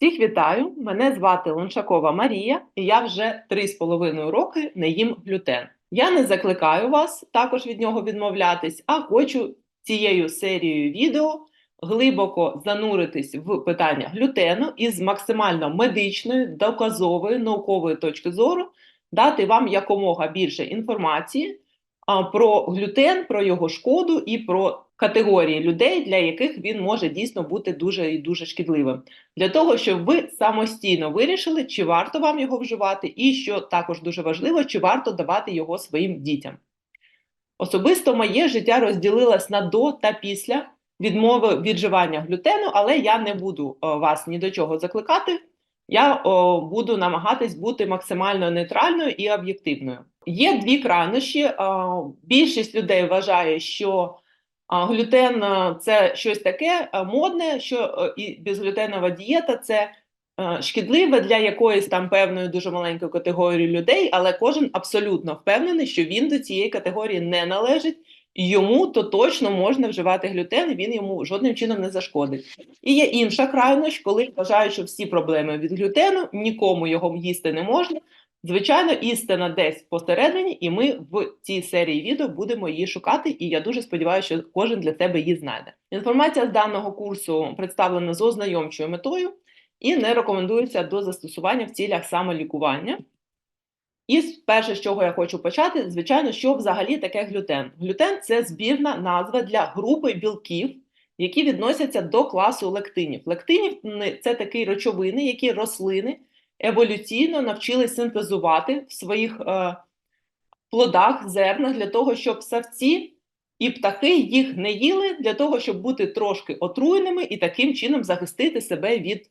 Всіх вітаю! Мене звати Лончакова Марія, і я вже 3,5 роки не їм глютен. Я не закликаю вас також від нього відмовлятись, а хочу цією серією відео глибоко зануритись в питання глютену і з максимально медичної, доказової, наукової точки зору дати вам якомога більше інформації про глютен, про його шкоду і про категорії людей, для яких він може дійсно бути дуже і дуже шкідливим для того, щоб ви самостійно вирішили, чи варто вам його вживати, і що також дуже важливо, чи варто давати його своїм дітям. Особисто моє життя розділилось на до та після відмови від вживання глютену, але я не буду вас ні до чого закликати. Я о, буду намагатись бути максимально нейтральною і об'єктивною. Є дві крайнощі. О, більшість людей вважає, що а глютен е, це щось таке е, модне, що е, і безглютенова дієта це шкідливе для якоїсь там певної дуже маленької категорії людей, але кожен абсолютно впевнений, що він до цієї категорії не належить, йому то точно можна вживати глютен, він йому жодним чином не зашкодить. І є інша крайнощ, коли вважають, що всі проблеми від глютену, нікому його їсти не можна. Звичайно, істина десь посередині, і ми в цій серії відео будемо її шукати, і я дуже сподіваюся, що кожен для себе її знайде. Інформація з даного курсу представлена з ознайомчою метою і не рекомендується до застосування в цілях самолікування. І перше, з чого я хочу почати, звичайно, що взагалі таке глютен. Глютен це збірна назва для групи білків, які відносяться до класу лектинів. Лектинів це такі речовини, які рослини еволюційно навчились синтезувати в своїх е, плодах, зернах для того, щоб савці і птахи їх не їли, для того, щоб бути трошки отруєними і таким чином захистити себе від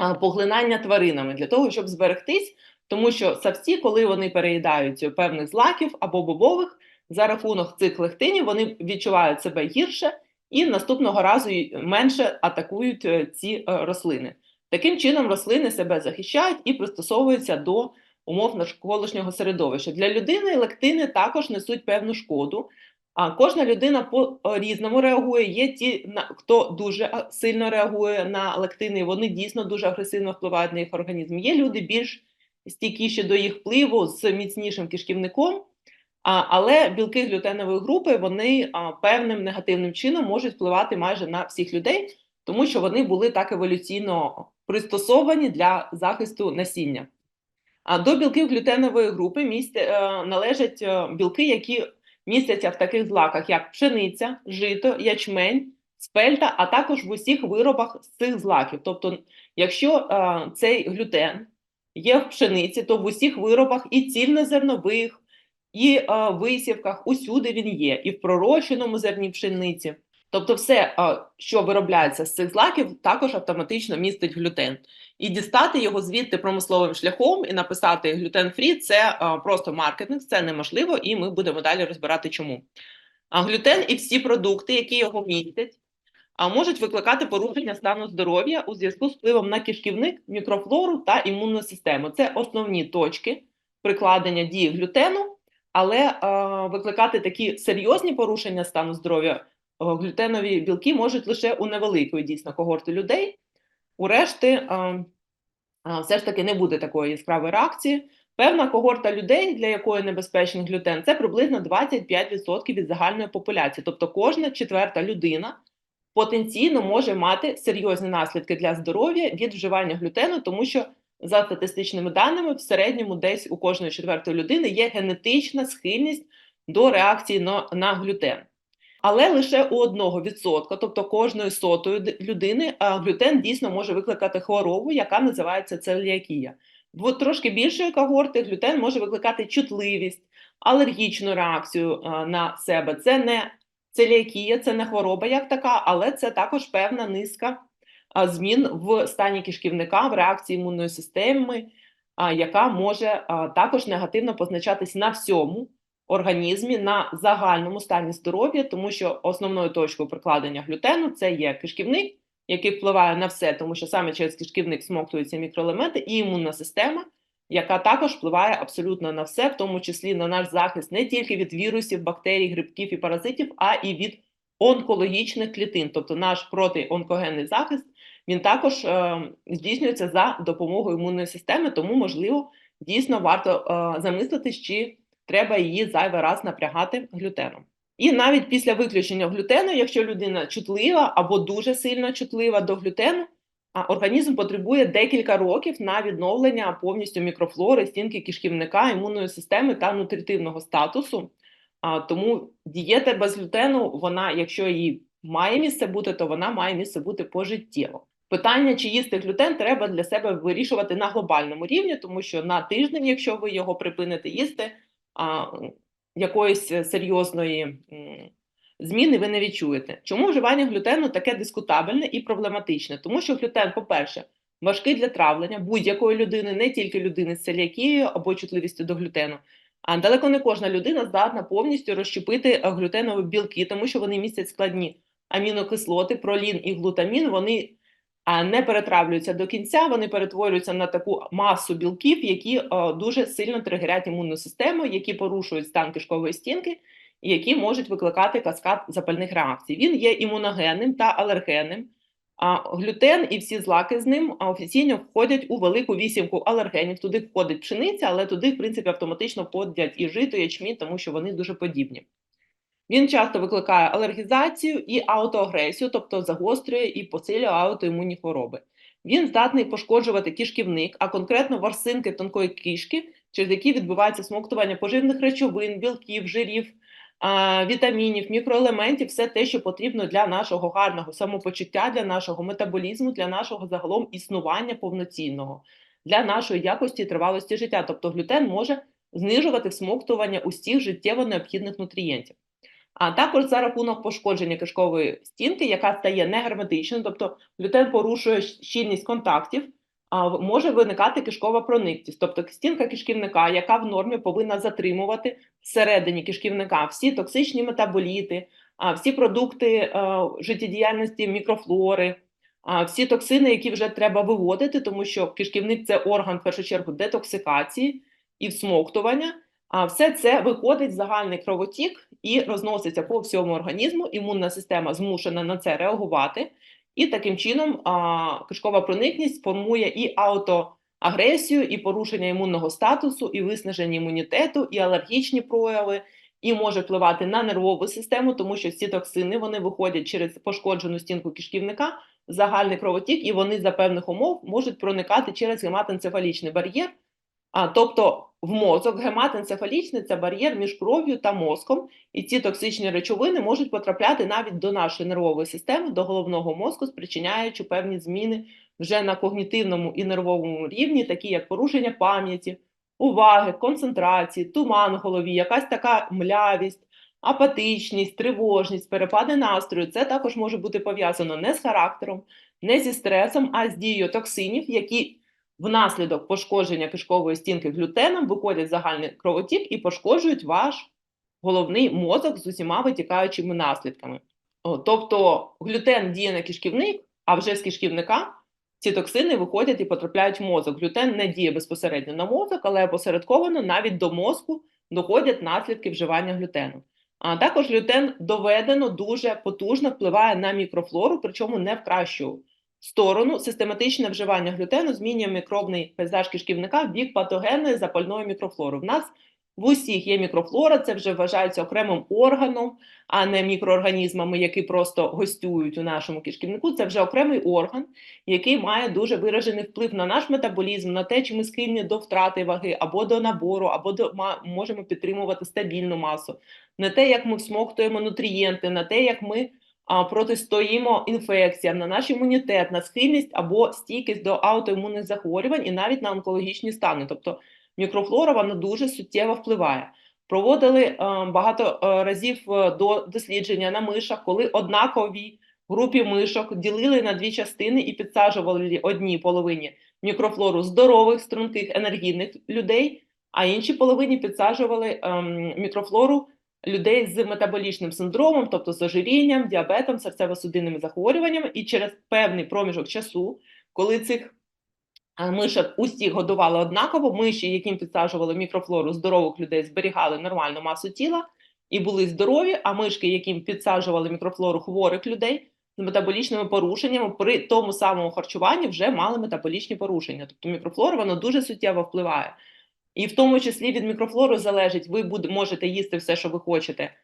е, поглинання тваринами, для того, щоб зберегтись, тому що савці, коли вони переїдають певних злаків або бобових, за рахунок цих лехтинів вони відчувають себе гірше і наступного разу менше атакують е, ці е, рослини. Таким чином, рослини себе захищають і пристосовуються до умов навколишнього середовища. Для людини лектини також несуть певну шкоду. А кожна людина по різному реагує. Є ті, хто дуже сильно реагує на лектини, вони дійсно дуже агресивно впливають на їх організм. Є люди більш стійкіші до їх впливу з міцнішим кишківником, але білки глютенової групи вони певним негативним чином можуть впливати майже на всіх людей, тому що вони були так еволюційно пристосовані для захисту насіння. А до білків глютенової групи місця, е, належать е, білки, які містяться в таких злаках, як пшениця, жито, ячмень, спельта, а також в усіх виробах з цих злаків. Тобто, якщо е, цей глютен є в пшениці, то в усіх виробах і цільнозернових, і висівках, усюди він є, і в пророщеному зерні пшениці. Тобто, все, що виробляється з цих злаків, також автоматично містить глютен. І дістати його звідти промисловим шляхом і написати глютен фрі це просто маркетинг, це неможливо, і ми будемо далі розбирати, чому. А глютен і всі продукти, які його містять, можуть викликати порушення стану здоров'я у зв'язку з впливом на кишківник, мікрофлору та імунну систему. Це основні точки прикладення дії глютену, але викликати такі серйозні порушення стану здоров'я глютенові білки можуть лише у невеликої дійсно когорти людей. У решти все ж таки не буде такої яскравої реакції. Певна когорта людей, для якої небезпечний глютен, це приблизно 25% від загальної популяції. Тобто кожна четверта людина потенційно може мати серйозні наслідки для здоров'я від вживання глютену, тому що за статистичними даними, в середньому десь у кожної четвертої людини є генетична схильність до реакції на, глютен але лише у одного відсотка, тобто кожної сотої людини, глютен дійсно може викликати хворобу, яка називається целіакія. В трошки більшої когорти глютен може викликати чутливість, алергічну реакцію на себе. Це не целіакія, це не хвороба як така, але це також певна низка змін в стані кишківника, в реакції імунної системи, яка може також негативно позначатись на всьому організмі на загальному стані здоров'я, тому що основною точкою прикладення глютену це є кишківник, який впливає на все, тому що саме через кишківник смоктуються мікроелементи, і імунна система, яка також впливає абсолютно на все, в тому числі на наш захист не тільки від вірусів, бактерій, грибків і паразитів, а і від онкологічних клітин, тобто наш протионкогенний захист. він також е, здійснюється за допомогою імунної системи, тому, можливо, дійсно варто е, замислитись, чи треба її зайвий раз напрягати глютеном. І навіть після виключення глютену, якщо людина чутлива або дуже сильно чутлива до глютену, організм потребує декілька років на відновлення повністю мікрофлори, стінки кишківника, імунної системи та нутритивного статусу. Тому дієта без глютену, вона, якщо її має місце бути, то вона має місце бути пожиттєво. Питання, чи їсти глютен, треба для себе вирішувати на глобальному рівні, тому що на тиждень, якщо ви його припините їсти, а, якоїсь серйозної зміни ви не відчуєте. Чому вживання глютену таке дискутабельне і проблематичне? Тому що глютен, по-перше, важкий для травлення будь-якої людини, не тільки людини з целіакією або чутливістю до глютену. А далеко не кожна людина здатна повністю розщепити е, глютенові білки, тому що вони містять складні амінокислоти, пролін і глутамін. Вони не перетравлюються до кінця, вони перетворюються на таку масу білків, які е, дуже сильно тригерять імунну систему, які порушують стан кишкової стінки, і які можуть викликати каскад запальних реакцій. Він є імуногенним та алергенним. А глютен і всі злаки з ним офіційно входять у велику вісімку алергенів. Туди входить пшениця, але туди, в принципі, автоматично входять і жито, ячмінь, тому що вони дуже подібні. Він часто викликає алергізацію і аутоагресію, тобто загострює і посилює аутоімунні хвороби. Він здатний пошкоджувати кишківник, а конкретно ворсинки тонкої кишки, через які відбувається смоктування поживних речовин, білків, жирів, вітамінів, мікроелементів, все те, що потрібно для нашого гарного самопочуття, для нашого метаболізму, для нашого загалом існування повноцінного, для нашої якості і тривалості життя. Тобто глютен може знижувати всмоктування усіх життєво необхідних нутрієнтів. А також за рахунок пошкодження кишкової стінки, яка стає негерметичною, тобто глютен порушує щільність контактів, а, може виникати кишкова прониктість, тобто стінка кишківника, яка в нормі повинна затримувати всередині кишківника всі токсичні метаболіти, всі продукти е, життєдіяльності мікрофлори, всі токсини, які вже треба виводити, тому що кишківник це орган в першу чергу детоксикації і всмоктування. А все це виходить в загальний кровотік і розноситься по всьому організму. Імунна система змушена на це реагувати, і таким чином а, кишкова проникність формує і аутоагресію, і порушення імунного статусу, і виснаження імунітету, і алергічні прояви, і може впливати на нервову систему, тому що ці токсини вони виходять через пошкоджену стінку кишківника, загальний кровотік, і вони за певних умов можуть проникати через гематоенцефалічний бар'єр. А, тобто в мозок гематоенцефалічний – це бар'єр між кров'ю та мозком, і ці токсичні речовини можуть потрапляти навіть до нашої нервової системи, до головного мозку, спричиняючи певні зміни вже на когнітивному і нервовому рівні, такі як порушення пам'яті, уваги, концентрації, туман в голові, якась така млявість, апатичність, тривожність, перепади настрою. Це також може бути пов'язано не з характером, не зі стресом, а з дією токсинів, які внаслідок пошкодження кишкової стінки глютеном виходять загальний кровотік і пошкоджують ваш головний мозок з усіма витікаючими наслідками. Тобто глютен діє на кишківник, а вже з кишківника ці токсини виходять і потрапляють в мозок. Глютен не діє безпосередньо на мозок, але опосередковано навіть до мозку доходять наслідки вживання глютену. А також глютен доведено дуже потужно впливає на мікрофлору, причому не в кращу сторону. Систематичне вживання глютену змінює мікробний пейзаж кишківника в бік патогенної запальної мікрофлори. В нас в усіх є мікрофлора, це вже вважається окремим органом, а не мікроорганізмами, які просто гостюють у нашому кишківнику. Це вже окремий орган, який має дуже виражений вплив на наш метаболізм, на те, чи ми схильні до втрати ваги, або до набору, або до можемо підтримувати стабільну масу, на те, як ми всмоктуємо нутрієнти, на те, як ми протистоїмо інфекціям, на наш імунітет, на схильність або стійкість до аутоімунних захворювань і навіть на онкологічні стани. Тобто мікрофлора вона дуже суттєво впливає. Проводили е, багато е, разів е, до дослідження на мишах, коли однакові групі мишок ділили на дві частини і підсаджували одній половині мікрофлору здорових, струнких, енергійних людей, а іншій половині підсаджували ем, мікрофлору людей з метаболічним синдромом, тобто з ожирінням, діабетом, серцево-судинними захворюваннями, і через певний проміжок часу, коли цих мишок усіх годували однаково, миші, яким підсаджували мікрофлору здорових людей, зберігали нормальну масу тіла і були здорові, а мишки, яким підсаджували мікрофлору хворих людей, з метаболічними порушеннями при тому самому харчуванні вже мали метаболічні порушення. Тобто мікрофлора воно дуже суттєво впливає. І в тому числі від мікрофлори залежить, ви можете їсти все, що ви хочете,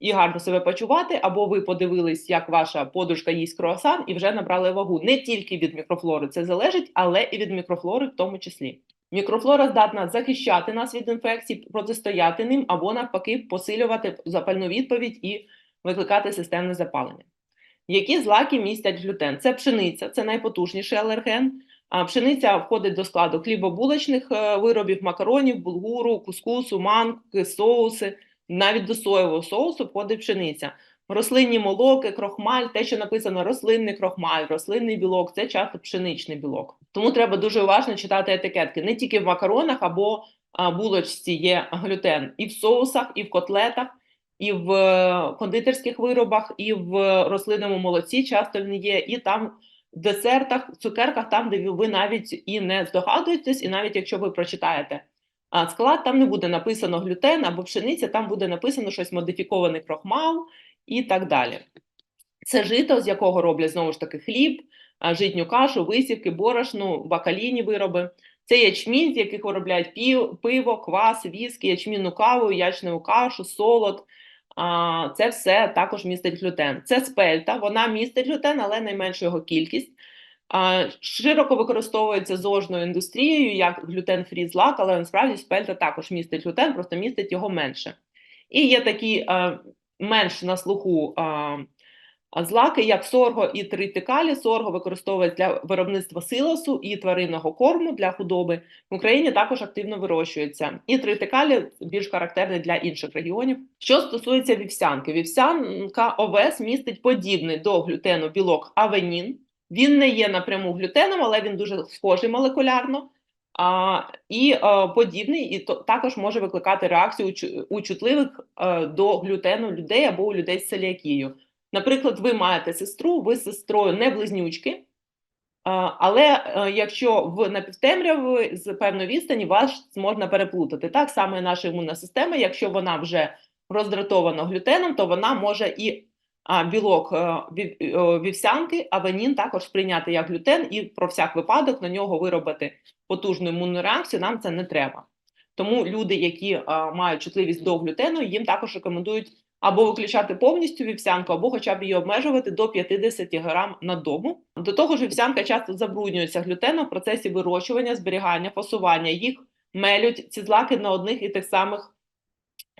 і гарно себе почувати, або ви подивились, як ваша подружка їсть круасан, і вже набрали вагу. Не тільки від мікрофлори це залежить, але і від мікрофлори в тому числі. Мікрофлора здатна захищати нас від інфекцій, протистояти ним, або навпаки, посилювати запальну відповідь і викликати системне запалення. Які злаки містять глютен? Це пшениця, це найпотужніший алерген. Пшениця входить до складу хлібобулочних е, виробів, макаронів, булгуру, кускусу, манки, соуси. Навіть до соєвого соусу входить пшениця. Рослинні молоки, крохмаль, те, що написано рослинний крохмаль, рослинний білок це часто пшеничний білок. Тому треба дуже уважно читати етикетки. Не тільки в макаронах або булочці є глютен, і в соусах, і в котлетах, і в е, кондитерських виробах, і в рослинному молоці часто він є, і там десертах, цукерках, там, де ви навіть і не здогадуєтесь, і навіть якщо ви прочитаєте склад, там не буде написано глютен або пшениця, там буде написано щось модифікований крохмал і так далі. Це жито, з якого роблять знову ж таки хліб, житню кашу, висівки, борошну, бакалійні вироби. Це ячмінь, з яких виробляють пів, пиво, квас, віскі, ячмінну каву, ячневу кашу, солод. Це все також містить глютен. Це спельта, вона містить глютен, але найменшу його кількість. Широко використовується зожною індустрією як глютен-фрі злак, але насправді спельта також містить глютен, просто містить його менше. І є такі менш на слуху а, злаки, як сорго і тритикалі. Сорго використовують для виробництва силосу і тваринного корму для худоби. В Україні також активно вирощується. І тритикалі більш характерний для інших регіонів. Що стосується вівсянки, вівсянка овес містить подібний до глютену білок авенін. Він не є напряму глютеном, але він дуже схожий молекулярно. А, І а, подібний, і то також може викликати реакцію у чутливих а, до глютену людей або у людей з целіакією. Наприклад, ви маєте сестру, ви з сестрою не близнючки, але якщо в напівтемряві з певної відстані вас можна переплутати. Так само і наша імунна система, якщо вона вже роздратована глютеном, то вона може і білок вівсянки, авенін також сприйняти як глютен, і про всяк випадок на нього виробити потужну імунну реакцію, нам це не треба. Тому люди, які мають чутливість до глютену, їм також рекомендують або виключати повністю вівсянку, або хоча б її обмежувати до 50 грам на добу. До того ж, вівсянка часто забруднюється глютеном в процесі вирощування, зберігання, фасування. Їх мелють ці злаки на одних і тих самих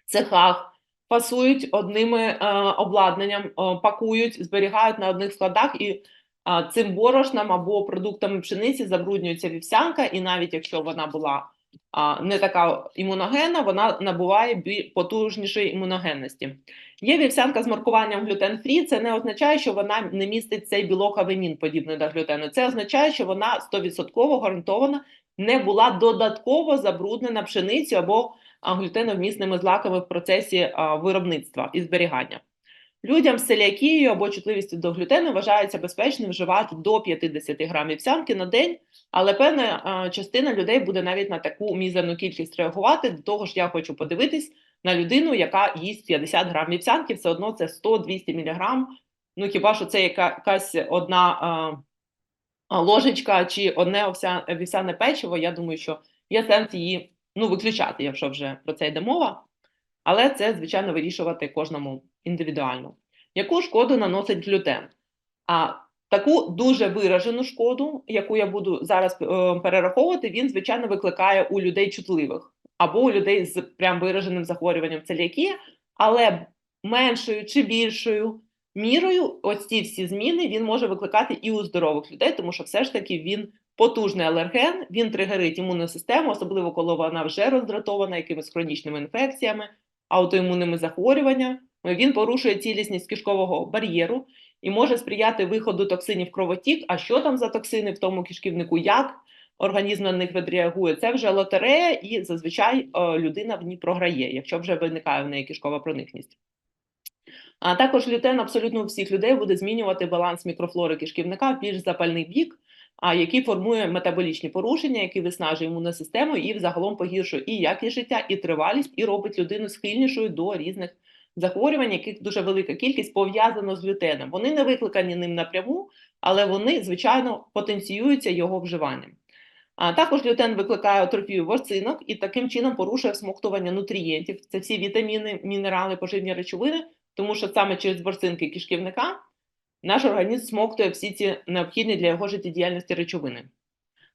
цехах, фасують одними е, обладнанням, е, пакують, зберігають на одних складах і. е, Цим борошном або продуктами пшениці забруднюється вівсянка, і навіть якщо вона була не така імуногенна, вона набуває потужнішої імуногенності. Є вівсянка з маркуванням глютен-фрі, це не означає, що вона не містить цей білок авенін, подібний до глютену. Це означає, що вона 100% гарантована не була додатково забруднена пшеницею або глютеновмісними злаками в процесі виробництва і зберігання. Людям з целіакією або чутливістю до глютену вважається безпечним вживати до 50 грамів вівсянки на день, але певна частина людей буде навіть на таку мізерну кількість реагувати. До того ж, я хочу подивитись на людину, яка їсть 50 грам вівсянки, все одно це 100-200 міліграм. Ну хіба що це якась одна а, ложечка чи одне вівсяне печиво, я думаю, що є сенс її ну, виключати, якщо вже про це йде мова. Але це, звичайно, вирішувати кожному індивідуально. Яку шкоду наносить глютен? А таку дуже виражену шкоду, яку я буду зараз е, перераховувати, він, звичайно, викликає у людей чутливих або у людей з прям вираженим захворюванням целіакія, але меншою чи більшою мірою ось ці всі зміни він може викликати і у здорових людей, тому що все ж таки він потужний алерген, він тригерить імунну систему, особливо коли вона вже роздратована якимись хронічними інфекціями, аутоімунними захворюваннями. Він порушує цілісність кишкового бар'єру і може сприяти виходу токсинів кровотік. А що там за токсини в тому кишківнику? Як організм на них відреагує? Це вже лотерея, і зазвичай е, людина в ній програє, якщо вже виникає в неї кишкова проникність. А також глютен абсолютно у всіх людей буде змінювати баланс мікрофлори кишківника в більш запальний бік, а який формує метаболічні порушення, які виснажує імунну систему і взагалом погіршує і якість життя, і тривалість, і робить людину схильнішою до різних захворювань, яких дуже велика кількість пов'язано з глютеном. Вони не викликані ним напряму, але вони, звичайно, потенціюються його вживанням. А також глютен викликає атрофію ворсинок і таким чином порушує всмоктування нутрієнтів. Це всі вітаміни, мінерали, поживні речовини, тому що саме через ворсинки кишківника наш організм смоктує всі ці необхідні для його життєдіяльності речовини.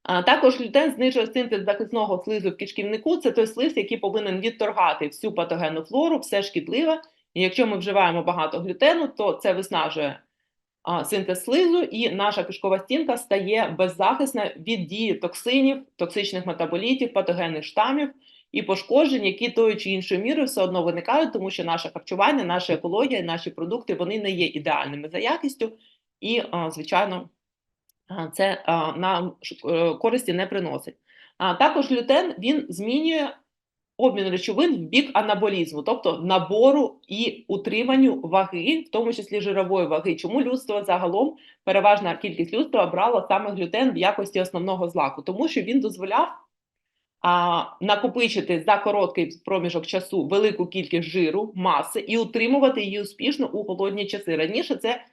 А також глютен знижує синтез захисного слизу в кишківнику. Це той слиз, який повинен відторгати всю патогенну флору, все шкідливе. І якщо ми вживаємо багато глютену, то це виснажує а, синтез слизу, і наша кишкова стінка стає беззахисна від дії токсинів, токсичних метаболітів, патогенних штамів і пошкоджень, які тою чи іншою мірою все одно виникають, тому що наше харчування, наша екологія, наші продукти вони не є ідеальними за якістю, і, звичайно, це нам е, користі не приносить. А також глютен він змінює обмін речовин в бік анаболізму, тобто набору і утриманню ваги, в тому числі жирової ваги. Чому людство загалом переважна кількість людства брала саме глютен в якості основного злаку? Тому що він дозволяв а, накопичити за короткий проміжок часу велику кількість жиру, маси і утримувати її успішно у голодні часи. Раніше це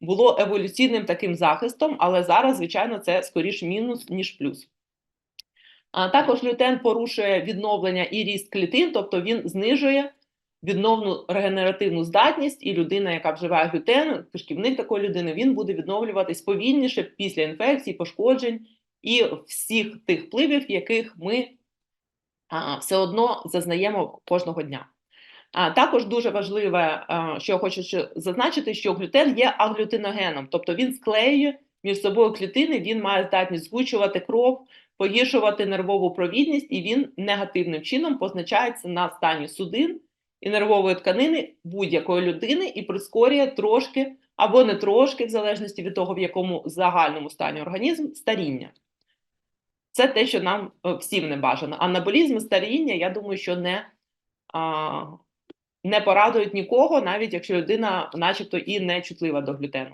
було еволюційним таким захистом, але зараз, звичайно, це скоріш мінус, ніж плюс. А також лютен порушує відновлення і ріст клітин, тобто він знижує відновну регенеративну здатність, і людина, яка вживає глютен, кишківник такої людини, він буде відновлюватись повільніше після інфекцій, пошкоджень і всіх тих впливів, яких ми а, все одно зазнаємо кожного дня. А також дуже важливе, а, що я хочу зазначити, що глютен є аглютиногеном, тобто він склеює між собою клітини, він має здатність згучувати кров, погіршувати нервову провідність, і він негативним чином позначається на стані судин і нервової тканини будь-якої людини і прискорює трошки або не трошки, в залежності від того, в якому загальному стані організм, старіння. Це те, що нам е, всім не бажано. Анаболізм і старіння, я думаю, що не, а, не порадують нікого, навіть якщо людина, начебто, і не чутлива до глютену.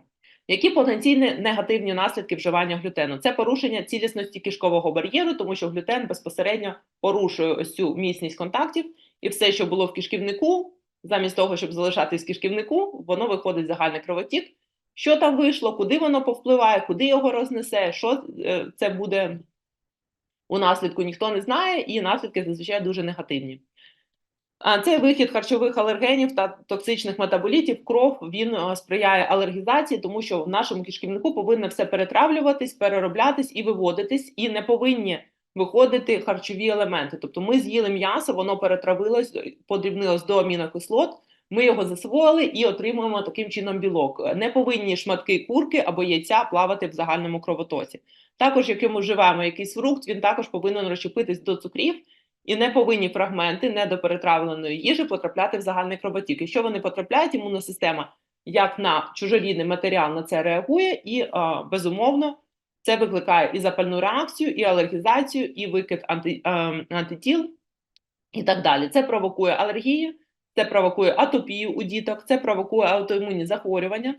Які потенційні негативні наслідки вживання глютену? Це порушення цілісності кишкового бар'єру, тому що глютен безпосередньо порушує ось цю міцність контактів, і все, що було в кишківнику, замість того, щоб залишатись в кишківнику, воно виходить в загальний кровотік. Що там вийшло, куди воно повпливає, куди його рознесе, що е, це буде у наслідку, ніхто не знає, і наслідки зазвичай дуже негативні. А цей вихід харчових алергенів та токсичних метаболітів в кров він сприяє алергізації, тому що в нашому кишківнику повинно все перетравлюватись, перероблятись і виводитись, і не повинні виходити харчові елементи. Тобто ми з'їли м'ясо, воно перетравилось, подрібнилось до амінокислот, ми його засвоїли і отримуємо таким чином білок. Не повинні шматки курки або яйця плавати в загальному кровотоці. Також, якщо ми вживаємо якийсь фрукт, він також повинен розщепитись до цукрів. І не повинні фрагменти недоперетравленої їжі потрапляти в загальний кровотік. Якщо вони потрапляють, імунна система як на чужорідний матеріал на це реагує, і а, безумовно це викликає і запальну реакцію, і алергізацію, і викид анти, а, антитіл і так далі. Це провокує алергії, це провокує атопію у діток, це провокує аутоімунні захворювання,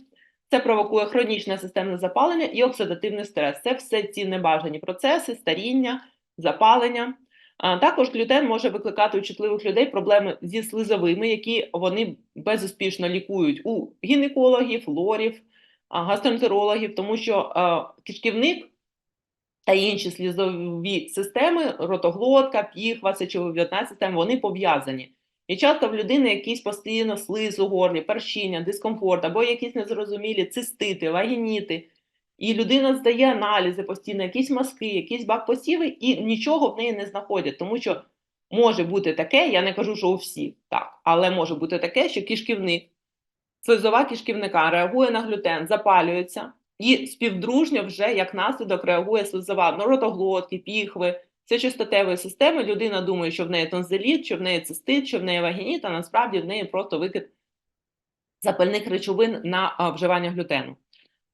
це провокує хронічне системне запалення і оксидативний стрес. Це все ці небажані процеси, старіння, запалення. А також глютен може викликати у чутливих людей проблеми зі слизовими, які вони безуспішно лікують у гінекологів, лорів, гастроентерологів, тому що кишківник та інші слізові системи, ротоглотка, піхва, сечовивідна система, вони пов'язані. І часто в людини якийсь постійно слиз у горлі, першіння, дискомфорт або якісь незрозумілі цистити, вагініти. І людина здає аналізи постійно, якісь мазки, якісь бак-посіви, і нічого в неї не знаходять, тому що може бути таке, я не кажу, що у всіх так, але може бути таке, що кишківник, слизова кишківника реагує на глютен, запалюється, і співдружньо вже як наслідок реагує слизова ну, ротоглотки, піхви, сечостатевої системи. Людина думає, що в неї тонзиліт, що в неї цистит, що в неї вагініт, а насправді в неї просто викид запальних речовин на вживання глютену.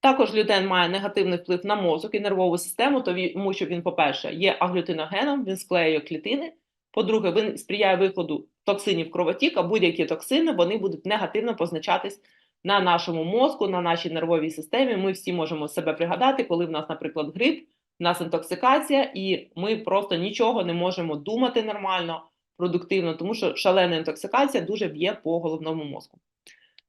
Також глютен має негативний вплив на мозок і нервову систему, тому що він, по-перше, є аглютиногеном, він склеює клітини. По-друге, він сприяє виходу токсинів кровотік, а будь-які токсини вони будуть негативно позначатись на нашому мозку, на нашій нервовій системі. Ми всі можемо себе пригадати, коли в нас, наприклад, грип, в нас інтоксикація, і ми просто нічого не можемо думати нормально, продуктивно, тому що шалена інтоксикація дуже б'є по головному мозку.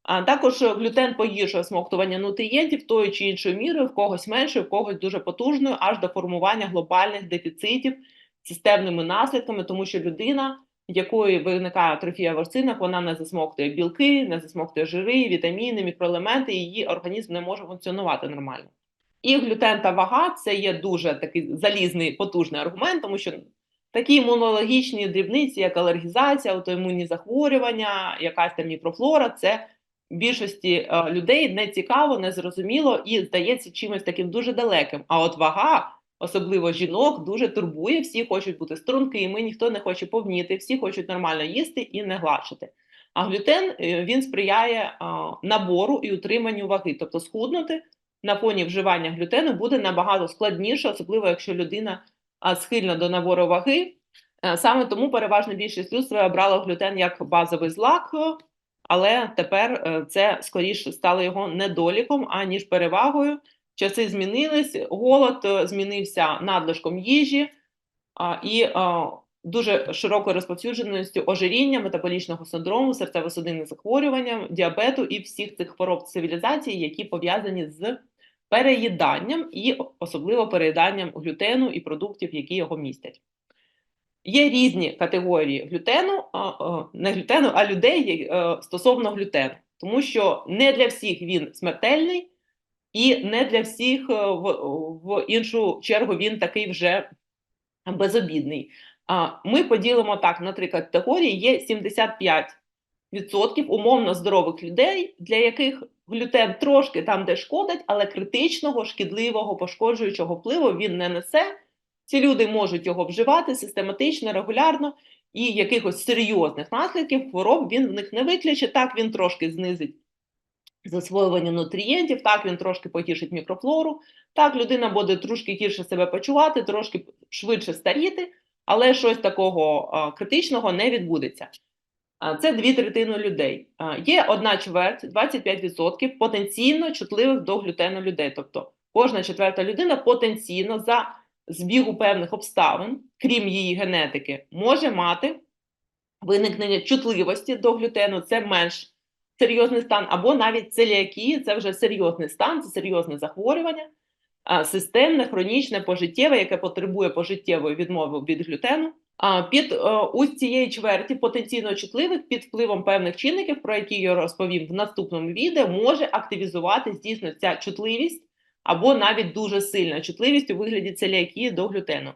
А також глютен погіршує смоктування нутрієнтів тою чи іншою мірою, в когось меншою, в когось дуже потужною, аж до формування глобальних дефіцитів системними наслідками, тому що людина, якої виникає атрофія в ворсинах, вона не засмоктує білки, не засмоктує жири, вітаміни, мікроелементи, і її організм не може функціонувати нормально. І глютен та вага це є дуже такий залізний потужний аргумент, тому що такі імунологічні дрібниці, як алергізація, аутоімунні захворювання, якась там мікрофлора, це більшості е, людей не цікаво, не зрозуміло і здається чимось таким дуже далеким. А от вага, особливо жінок, дуже турбує. Всі хочуть бути стрункими, ніхто не хоче повніти, всі хочуть нормально їсти і не гладшити. А глютен е, він сприяє набору і утриманню ваги, тобто схуднути на фоні вживання глютену буде набагато складніше, особливо якщо людина схильна до набору ваги. Е, Саме тому переважна більшість людства обрала глютен як базовий злак, але тепер е, це скоріше стало його недоліком, аніж перевагою. Часи змінились, голод е, змінився надлишком їжі і дуже широкою розповсюдженістю ожиріння, метаболічного синдрому, серцево-судинних захворювання, діабету і всіх цих хвороб цивілізації, які пов'язані з переїданням і особливо переїданням глютену і продуктів, які його містять. Є різні категорії глютену, не глютену, а людей е, стосовно глютену, тому що не для всіх він смертельний, і не для всіх е, в, іншу чергу він такий вже безобідний. Ми поділимо так на три категорії: є 75% умовно здорових людей, для яких глютен трошки там, де шкодить, але критичного, шкідливого, пошкоджуючого впливу він не несе. Ці люди можуть його вживати систематично, регулярно, і якихось серйозних наслідків хвороб він в них не виключить. Так він трошки знизить засвоювання нутрієнтів, так він трошки погіршить мікрофлору, так людина буде трошки гірше себе почувати, трошки швидше старіти, але щось такого критичного не відбудеться. Це дві третини людей. Є одна чверть, 25% потенційно чутливих до глютену людей. Тобто кожна четверта людина потенційно за збігу певних обставин, крім її генетики, може мати виникнення чутливості до глютену, це менш серйозний стан, або навіть целіакії, це вже серйозний стан, це серйозне захворювання, системне, хронічне, пожиттєве, яке потребує пожиттєвої відмови від глютену. Під а, ось цієї чверті потенційно чутливих під впливом певних чинників, про які я розповім в наступному відео, може активізувати дійсно ця чутливість або навіть дуже сильна чутливість у вигляді целіакії до глютену.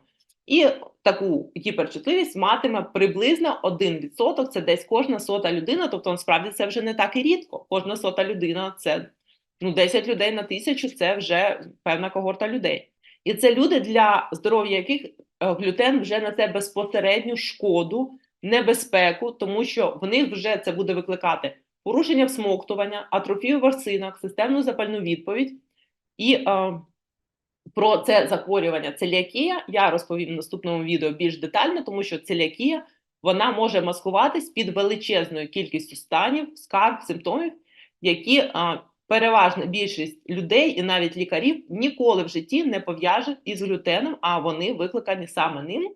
І таку гіперчутливість матиме приблизно 1%, це десь кожна сота людина, тобто насправді це вже не так і рідко. Кожна сота людина це ну, 10 людей на тисячу, це вже певна когорта людей. І це люди, для здоров'я яких е, глютен вже несе безпосередню шкоду, небезпеку, тому що в них вже це буде викликати порушення всмоктування, атрофію в ворсинах, системну запальну відповідь. І е, про це захворювання целіакія я розповім в наступному відео більш детально, тому що целіакія вона може маскуватись під величезною кількістю станів, скарг, симптомів, які е, переважна більшість людей і навіть лікарів ніколи в житті не пов'яжуть із глютеном, а вони викликані саме ним.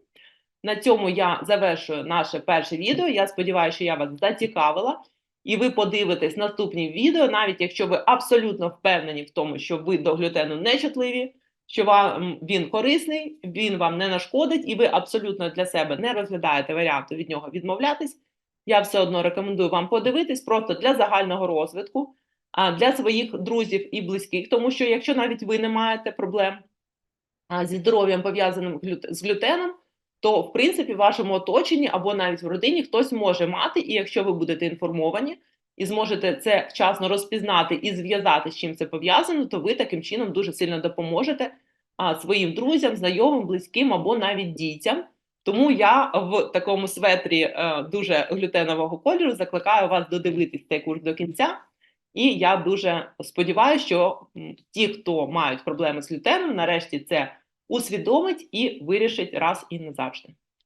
На цьому я завершую наше перше відео. Я сподіваюся, що я вас зацікавила і ви подивитесь наступні відео, навіть якщо ви абсолютно впевнені в тому, що ви до глютену не чутливі, що вам він корисний, він вам не нашкодить, і ви абсолютно для себе не розглядаєте варіанту від нього відмовлятись. Я все одно рекомендую вам подивитись просто для загального розвитку, для своїх друзів і близьких, тому що якщо навіть ви не маєте проблем зі здоров'ям пов'язаним з глютеном, то в принципі в вашому оточенні або навіть в родині хтось може мати, і якщо ви будете інформовані і зможете це вчасно розпізнати і зв'язати з чим це пов'язано, то ви таким чином дуже сильно допоможете своїм друзям, знайомим, близьким або навіть дітям. Тому я в такому светрі е, дуже глютенового кольору закликаю вас додивитись цей курс до кінця. І я дуже сподіваюся, що ті, хто мають проблеми з глютеном, нарешті це усвідомить і вирішить раз і назавжди.